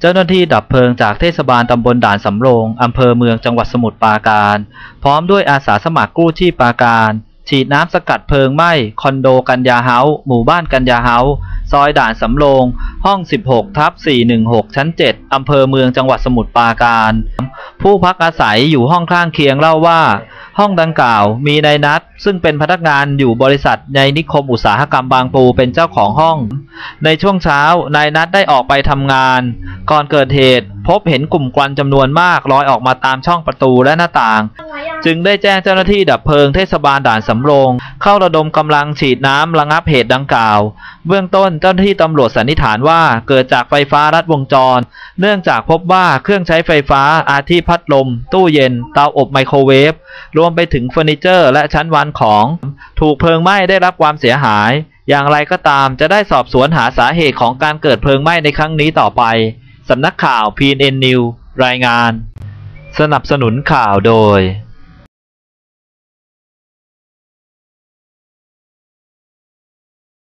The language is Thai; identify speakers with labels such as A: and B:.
A: เจ้าหน้าที่ดับเพลิงจากเทศบาลตำบลด่านสำโรง อำเภอเมืองจังหวัดสมุทรปราการ พร้อมด้วยอาสาสมัครกู้ชีพปราการ ฉีดน้ำสกัดเพลิงไหม้คอนโดกัญญาเฮาส์หมู่บ้านกัญญาเฮาส์ซอยด่านสำโรง ห้อง 16 ทับ 416 ชั้น 7 อำเภอเมืองจังหวัดสมุทรปราการ ผู้พักอาศัยอยู่ห้องข้างเคียงเล่าว่า ห้องดังกล่าวมีนายนัทซึ่งเป็นพนักงานอยู่บริษัทในนิคมอุตสาหกรรมบางปูเป็นเจ้าของห้อง ในช่วงเช้านายนัทได้ออกไปทำงาน ก่อนเกิดเหตุพบเห็นกลุ่มควันจำนวนมากลอยออกมาตามช่องประตูและหน้าต่าง จึงได้แจ้งเจ้าหน้าที่ดับเพลิงเทศบาลด่านสำโรง เข้าระดมกำลังฉีดน้ำระงับเหตุดังกล่าว เบื้องต้นเจ้าหน้าที่ตำรวจสันนิษฐานว่าเกิดจากไฟฟ้ารัดวงจร เนื่องจากพบว่าเครื่องใช้ไฟฟ้าอาทิพัดลม ตู้เย็น เตาอบไมโครเวฟรวมไปถึงเฟอร์นิเจอร์และชั้นวางของ ถูกเพลิงไหม้ได้รับความเสียหาย อย่างไรก็ตามจะได้สอบสวนหาสาเหตุของการเกิดเพลิงไหม้ในครั้งนี้ต่อไปสำนักข่าว PNN News รายงาน สนับสนุนข่าวโดย